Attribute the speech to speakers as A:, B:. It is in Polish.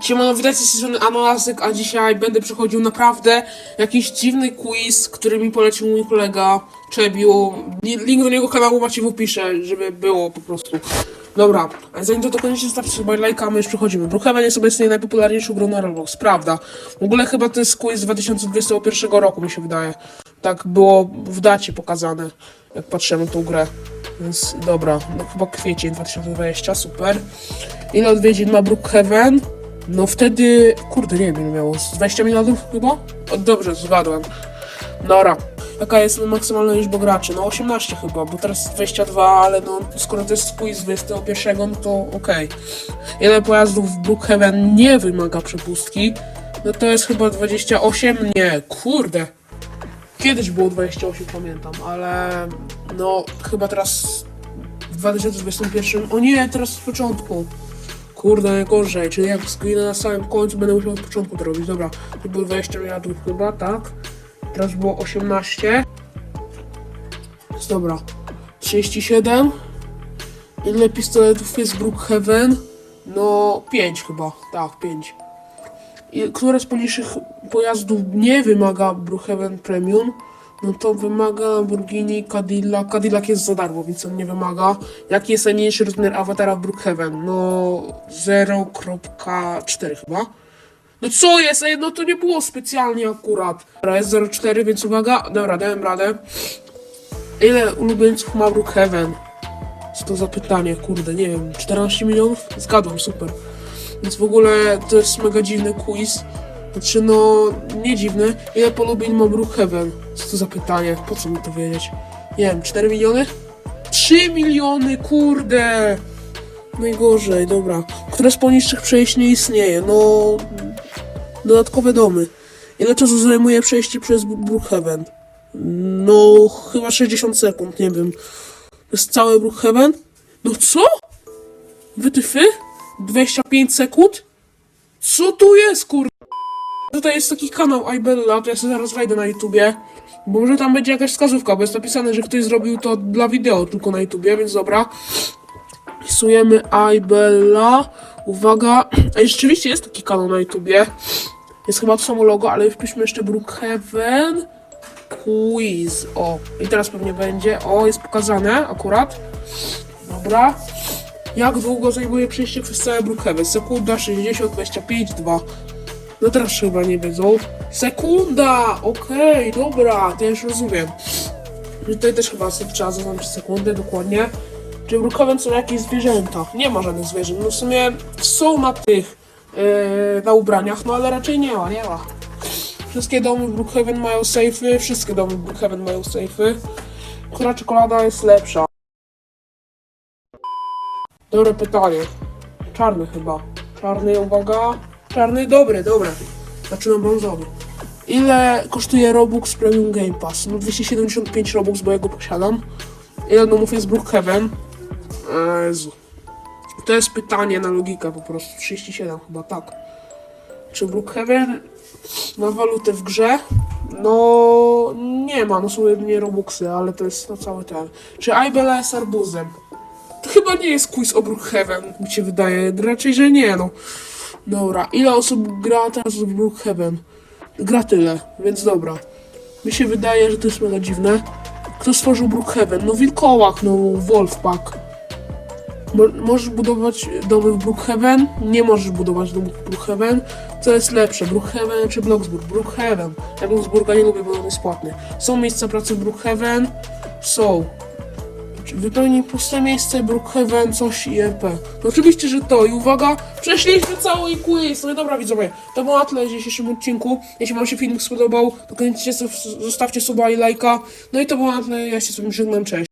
A: Siemano, witajcie z strony Anolasyk, a dzisiaj będę przechodził naprawdę jakiś dziwny quiz, który mi polecił mój kolega Czebiu. Li- Link do niego kanału macie w opisie, żeby było po prostu. Dobra, a zanim to, to koniecznie zostawcie sobie lajka, a my już przechodzimy. Brookhaven jest obecnie najpopularniejszą grą na Roblox, prawda. W ogóle chyba to jest quiz z 2021 roku, mi się wydaje. Tak było w dacie pokazane, jak patrzyłem na tą grę. Więc dobra, no chyba kwiecień 2020, super. Ile odwiedzin ma Brookhaven? No wtedy, kurde, nie wiem miało, z 20 milionów chyba? Dobrze, zgadłem. Dobra. Jaka jest maksymalna liczba graczy? No 18 chyba, bo teraz 22, ale no skoro to jest z 21, no to okej. Ile pojazdów w Brookhaven nie wymaga przepustki? No to jest chyba 28? Nie, kurde. Kiedyś było 28, pamiętam, ale no chyba teraz w 2021. O nie, teraz z początku. Kurde, najgorzej, czyli jak screena na samym końcu będę musiał od początku to robić. Dobra, to było 20 miliardów chyba, tak? Teraz było 18. Jest dobra. 37. Ile pistoletów jest w Brookhaven? No, 5 chyba. Tak, 5. I które z poniższych pojazdów nie wymaga Brookhaven Premium? No to wymaga Lamborghini Cadillac. Cadillac jest za darmo, więc on nie wymaga. Jaki jest najmniejszy rozmiar awatara w Brookhaven? No 0.4 chyba. No co jest? No to nie było specjalnie akurat. Dobra, jest 0.4, więc uwaga. Dobra, dałem radę. Ile ulubieńców ma Brookhaven? Co to za pytanie? Kurde, nie wiem. 14 milionów? Zgadłem, super. Więc w ogóle to jest mega dziwny quiz. Znaczy, no, nie dziwny. Ile polubień ma Brookhaven? Co to za pytanie? Po co mi to wiedzieć? Nie wiem, 4 miliony? 3 miliony, kurde! Najgorzej, dobra. Które z poniższych przejść nie istnieje? No, dodatkowe domy. Ile czasu zajmuje przejście przez Bro- Brookhaven? No, chyba 60 sekund, nie wiem. To jest całe Brookhaven? No co? Wytyfy? 25 sekund? Co tu jest, kur... Tutaj jest taki kanał iBella, to ja sobie zaraz wejdę na YouTubie. Bo może tam będzie jakaś wskazówka, bo jest napisane, że ktoś zrobił to dla wideo tylko na YouTubie, więc dobra. Wpisujemy iBella. Uwaga. Ej, rzeczywiście jest taki kanał na YouTubie. Jest chyba to samo logo, ale wpiszmy jeszcze Brookhaven Quiz. O, i teraz pewnie będzie. O, jest pokazane akurat. Dobra. Jak długo zajmuje przejście przez całe Brookhaven? Sekunda, 60, 25, 2. No teraz chyba nie wiedzą. Sekunda! Okej, dobra, to już rozumiem. Tutaj też chyba sobie trzeba zaznaczyć sekundę dokładnie. Czy w są jakieś zwierzęta? Nie ma żadnych zwierząt. No w sumie są na tych, yy, na ubraniach, no ale raczej nie ma, nie ma. Wszystkie domy w Brookhaven mają sejfy, wszystkie domy w Brookhaven mają sejfy. Która czekolada jest lepsza? Dobre pytanie. Czarny chyba. Czarny, uwaga. Czarny, dobry, dobra. Zaczynam brązowy. Ile kosztuje Robux Premium Game Pass? No 275 Robux, bo ja go posiadam. Ile domów jest Brookhaven? Jezu. To jest pytanie na logikę po prostu. 37 chyba, tak. Czy Brookhaven ma walutę w grze? No nie ma, no są jedynie Robuxy, ale to jest no cały ten. Czy iBella jest arbuzem? To chyba nie jest quiz o Brookhaven, mi się wydaje. Raczej, że nie, no. Dobra, ile osób gra teraz w Brookhaven? Gra tyle, więc dobra. Mi się wydaje, że to jest mega dziwne. Kto stworzył Brookhaven? No wilkołak, no Wolfpack. Mo możesz budować domy w Brookhaven? Nie możesz budować domów w Brookhaven. Co jest lepsze, Brookhaven czy Bloxburg? Brookhaven. Ja Bloxburga nie lubię, bo on jest płatny. Są miejsca pracy w Brookhaven? Są. Czy Wypełnij puste miejsce, Brookhaven, coś i RP. No oczywiście, że to. I uwaga, przeszliśmy cały quiz. No i dobra widzowie, to było na tyle w dzisiejszym odcinku. Jeśli wam się film spodobał, to koniecznie zostawcie suba i lajka. No i to było na tyle, ja się z wami żegnam, cześć.